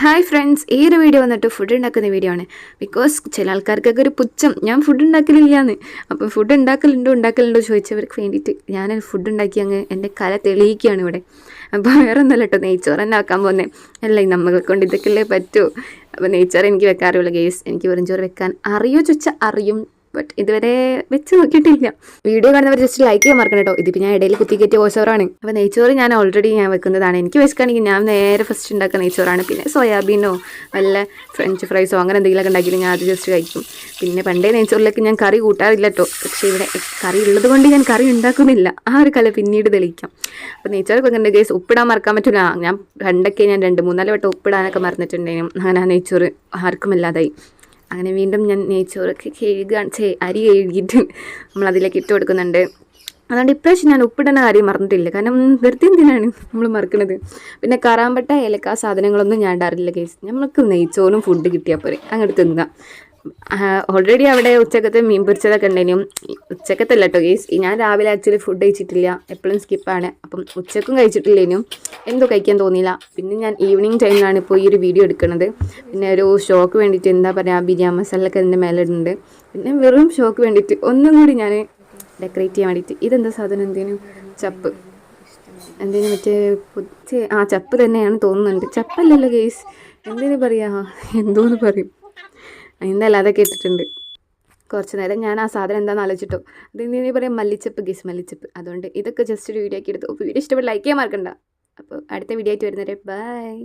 Hi friends ഈ ഒരു video വന്നിട്ട് ഫുഡ് ഉണ്ടാക്കുന്ന വീഡിയോ ആണ്. ബിക്കോസ് ചില ആൾക്കാർക്കൊക്കെ ഒരു പുച്ഛം ഞാൻ ഫുഡ് ഉണ്ടാക്കലില്ല എന്ന് അപ്പം ഫുഡ് ഉണ്ടാക്കലുണ്ടോ ഉണ്ടാക്കലുണ്ടോ ചോദിച്ചവർക്ക് വേണ്ടിയിട്ട് ഞാൻ ഫുഡ് ഉണ്ടാക്കി അങ്ങ് എന്റെ കല തെളിയിക്കുകയാണ് ഇവിടെ. അപ്പോൾ വേറെ ഒന്നല്ല കേട്ടോ നെയ്ച്ചോറ് തന്നെ ആക്കാൻ പോകുന്നത് അല്ല നമ്മളെ കൊണ്ട് ഇതൊക്കെയല്ലേ പറ്റൂ. അപ്പോൾ നെയ്ച്ചോറ് എനിക്ക് അറിയുള്ളൂ ഗേസ് എനിക്ക് വെറും ചോറ് വെക്കാൻ അറിയോ ചോദിച്ചാൽ അറിയും. ബട്ട് ഇതുവരെ വെച്ച് നോക്കിയിട്ടില്ല. വീഡിയോ കാണുന്നവർ ജസ്റ്റ് ലൈക്ക് ചെയ്യാൻ മറക്കണം കേട്ടോ. ഇതിപ്പോൾ ഞാൻ ഇടയിൽ കുത്തി കയറ്റിയ ഓശോറാണ് അപ്പോൾ നെയ്ച്ചോറ് ഞാൻ ഓൾറെഡി ഞാൻ വെക്കുന്നതാണ്. എനിക്ക് വെച്ചിട്ടാണെങ്കിൽ ഞാൻ നേരെ ഫസ്റ്റ് ഉണ്ടാക്കുന്ന നെയ്ച്ചോറാണ് പിന്നെ സോയാബീനോ വല്ല ഫ്രഞ്ച് ഫ്രൈസോ അങ്ങനെ എന്തെങ്കിലുമൊക്കെ ഉണ്ടാക്കിയിട്ട് ഞാൻ അത് ജസ്റ്റ് കഴിക്കും. പിന്നെ പണ്ടേ നെയ്ച്ചോറിലേക്ക് ഞാൻ കറി കൂട്ടാറില്ല കേട്ടോ. പക്ഷേ ഇവിടെ കറി ഉള്ളത് കൊണ്ട് ഞാൻ കറി ഉണ്ടാക്കുന്നില്ല. ആ ഒരു കല പിന്നീട് തെളിയിക്കാം. അപ്പോൾ നെയ്ച്ചോറ് വെക്കുന്നുണ്ട് ഗേസ് ഉപ്പിടാൻ മറക്കാൻ പറ്റില്ല ഞാൻ പണ്ടൊക്കെ ഞാൻ രണ്ട് മൂന്നാൽ വട്ടം ഉപ്പിടാനൊക്കെ മറന്നിട്ടുണ്ടായിരുന്നു. അങ്ങനെ ആ നെയ്ച്ചോറ് ആർക്കും ഇല്ലാതായി. അങ്ങനെ വീണ്ടും ഞാൻ നെയ്ച്ചോറൊക്കെ കഴുകുകയാണ് ചേ അരി കഴുകിയിട്ട് നമ്മൾ അതിലേക്ക് ഇട്ട് കൊടുക്കുന്നുണ്ട്. അതുകൊണ്ട് ഇപ്രാവശ്യം ഞാൻ ഉപ്പിടുന്ന കാര്യം മറന്നിട്ടില്ല. കാരണം വെറുതെ എന്തിനാണ് നമ്മൾ മറക്കുന്നത് പിന്നെ കറാമ്പട്ട ഏലക്ക സാധനങ്ങളൊന്നും ഞാൻ ഇടാറില്ല കേസ് നമ്മൾക്ക് നെയ്ച്ചോറും ഫുഡ് കിട്ടിയാൽ പോരെ. അങ്ങോട്ട് തിന്നുക ഓൾറെഡി അവിടെ ഉച്ചക്കത്തെ മീൻ പൊരിച്ചതൊക്കെ ഉണ്ടായിരുന്നു ഉച്ചക്കത്തല്ല കേട്ടോ ഗേസ് ഞാൻ രാവിലെ ആക്ച്വലി ഫുഡ് കഴിച്ചിട്ടില്ല. എപ്പോഴും സ്കിപ്പാണ് അപ്പം ഉച്ചക്കും കഴിച്ചിട്ടില്ലേനും. എന്തോ കഴിക്കാൻ തോന്നിയില്ല. പിന്നെ ഞാൻ ഈവനിങ് ടൈമിലാണ് ഇപ്പോൾ ഈ ഒരു വീഡിയോ എടുക്കുന്നത് പിന്നെ ഒരു ഷോക്ക് വേണ്ടിയിട്ട് എന്താ പറയുക ബിരിയാണി മസാലൊക്കെ അതിന്റെ മേലെ ഇടുന്നുണ്ട്. പിന്നെ വെറും ഷോക്ക് വേണ്ടിയിട്ട് ഒന്നും കൂടി ഞാൻ ഡെക്കറേറ്റ് ചെയ്യാൻ വേണ്ടിയിട്ട് ഇതെന്താ സാധനം? എന്തേനും? ചപ്പ്. എന്തേലും മറ്റേ ആ ചപ്പ് തന്നെയാണ് തോന്നുന്നുണ്ട്. ചപ്പല്ലല്ലോ ഗേസ് എന്തേലും പറയാ? എന്തോന്ന് പറയും? എന്തായാലും കേട്ടിട്ടുണ്ട്. കുറച്ച് നേരം ഞാൻ ആ സാധനം എന്താണെന്ന് ആലോചിച്ചിട്ടോ. അത് ഇനി പറയാം മല്ലിച്ചപ്പ് ഗീസ് മല്ലിച്ചപ്പ് അതുകൊണ്ട് ഇതൊക്കെ ജസ്റ്റ് ഒരു വീഡിയോ ആക്കി എടുത്തു. വീഡിയോ ഇഷ്ടപ്പെട്ട് ലൈക്ക് ചെയ്യാൻ മറക്കണ്ട. അപ്പോൾ അടുത്ത വീഡിയോ ആയിട്ട് വരുന്നവരെ ബൈ